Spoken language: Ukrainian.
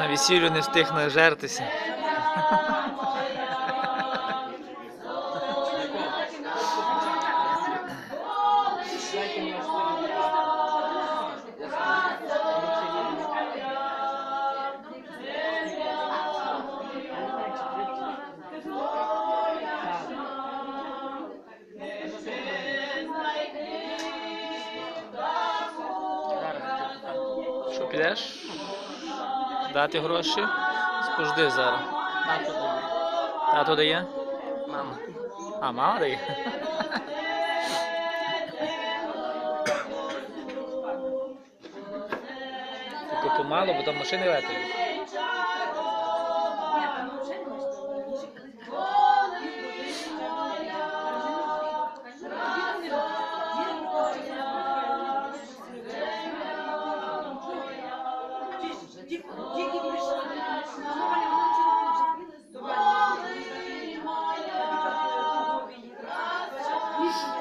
На весіллю не встиг нажертися. Що підеш? дати гроші. Спожди зараз. Тато дає. Тато дає? Мама. А, мама дає? Тільки помало, бо там машини летають. Дякую. Christ.